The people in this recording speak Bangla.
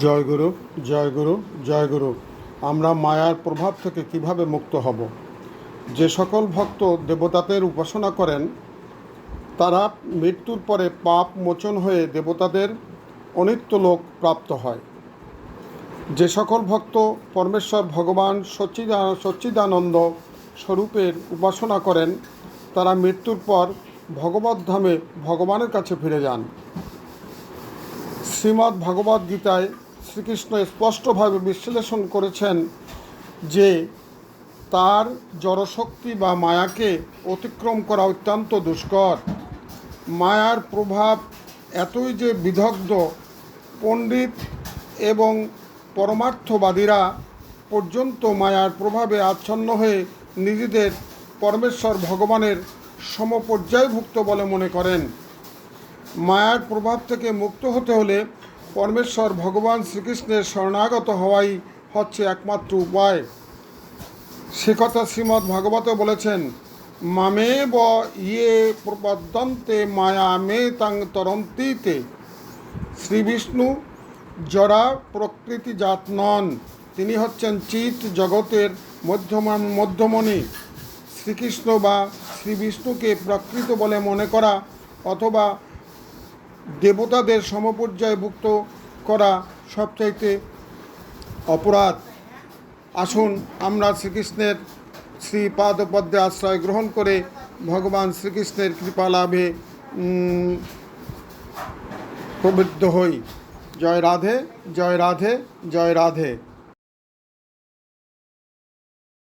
জয় গুরু জয় গুরু জয় গুরু। আমরা মায়ার প্রভাব থেকে কীভাবে মুক্ত হব? যে সকল ভক্ত দেবতাদের উপাসনা করেন, তারা মৃত্যুর পরে পাপ মোচন হয়ে দেবতাদের অনিত্য লোক প্রাপ্ত হয়। যে সকল ভক্ত পরমেশ্বর ভগবান সচ্চিদা, সচ্চিদানন্দ স্বরূপের উপাসনা করেন, তারা মৃত্যুর পর ভগবত ধামে ভগবানের কাছে ফিরে যান। শ্রীমদ্ ভগবদ গীতায় শ্রীকৃষ্ণ স্পষ্টভাবে বিশ্লেষণ করেছেন যে তার জড়শক্তি বা মায়াকে অতিক্রম করা অত্যন্ত দুষ্কর। মায়ার প্রভাব এতই যে বিদগ্ধ, পণ্ডিত এবং পরমার্থবাদীরা পর্যন্ত মায়ার প্রভাবে আচ্ছন্ন হয়ে নিজেদের পরমেশ্বর ভগবানের সমপর্যায়ভুক্ত বলে মনে করেন। মায়ার প্রভাব থেকে মুক্ত হতে হলে পরমেশ্বর ভগবান শ্রীকৃষ্ণের শরণাগত হওয়াই হচ্ছে একমাত্র উপায়। সে কথা শ্রীমদ্ ভাগবতে বলেছেন মামে ব ইয়ে প্রপদ্যন্তে মায়া মে তাং তরন্তীতে। শ্রী বিষ্ণু জড়া প্রকৃতি জাত নন তিনি হচ্ছেন চিত জগতের মধ্যমান মধ্যমণি। শ্রীকৃষ্ণ বা শ্রী বিষ্ণুকে প্রকৃত বলে মনে করা অথবা দেবতাদের সমপর্যায়ভুক্ত করা সবচাইতে অপরাধ। আসুন আমরা শ্রীকৃষ্ণের শ্রী পাদপদ্মে আশ্রয় গ্রহণ করে ভগবান শ্রীকৃষ্ণের কৃপা লাভে প্রবৃদ্ধ হই। জয় রাধে জয় রাধে জয় রাধে।